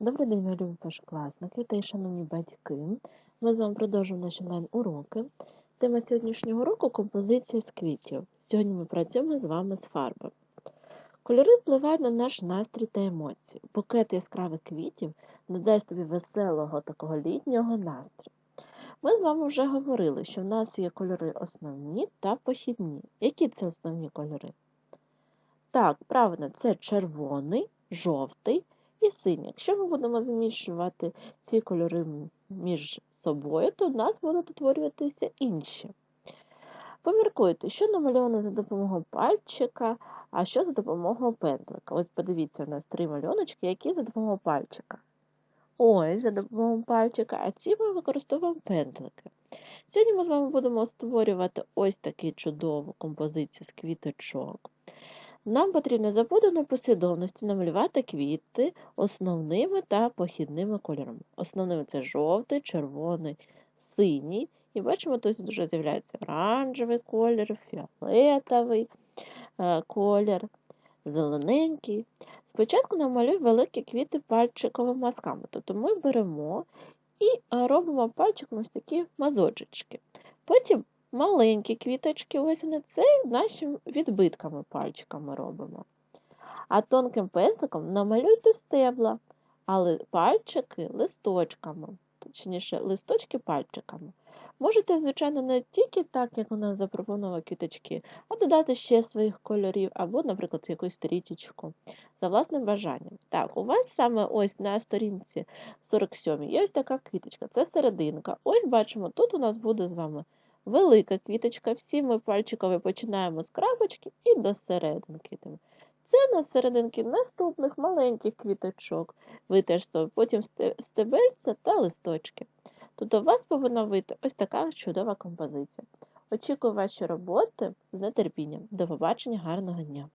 Добрий день, мої любі першокласники та й шановні батьки. Ми з вами продовжуємо наші онлайн-уроки. Тема сьогоднішнього уроку – композиція з квітів. Сьогодні ми працюємо з вами з фарбами. Кольори впливають на наш настрій та емоції. Букет яскравих квітів надасть тобі веселого такого літнього настрою. Ми з вами вже говорили, що в нас є кольори основні та похідні. Які це основні кольори? Так, правильно, це червоний, жовтий і синій. Якщо ми будемо змішувати ці кольори між собою, то в нас будуть утворюватися інші. Поміркуйте, що намальовано за допомогою пальчика, а що за допомогою пензлика. Ось подивіться, у нас три малюночки, які за допомогою пальчика. Ось за допомогою пальчика, а ці ми використовуємо пензлики. Сьогодні ми з вами будемо створювати ось таку чудову композицію з квіточок. Нам потрібно за послідовності намалювати квіти основними та похідними кольорами. Основними це жовтий, червоний, синій. І бачимо, тут вже з'являється оранжевий колір, фіолетовий е, колір, зелененький. Спочатку намалюй великі квіти пальчиковими мазками. Тобто ми беремо і е, робимо пальчиком ось такі мазочечки. Потім маленькі квіточки, ось це нашими відбитками пальчиками робимо. А тонким пензликом намалюйте стебла, але пальчики листочками, точніше, листочки пальчиками. Можете, звичайно, не тільки так, як у нас запропонували квіточки, а додати ще своїх кольорів, або, наприклад, якусь стрічечку за власним бажанням. Так, у вас саме ось на сторінці 47 є ось така квіточка, це серединка. Ось бачимо, тут у нас буде з вами велика квіточка. Всі ми пальчикові починаємо з крапочки і до серединки. Це на серединки наступних маленьких квіточок. Ви потім стебельця та листочки. Тобто у вас повинна вийти ось така чудова композиція. Очікую ваші роботи з нетерпінням. До побачення, гарного дня!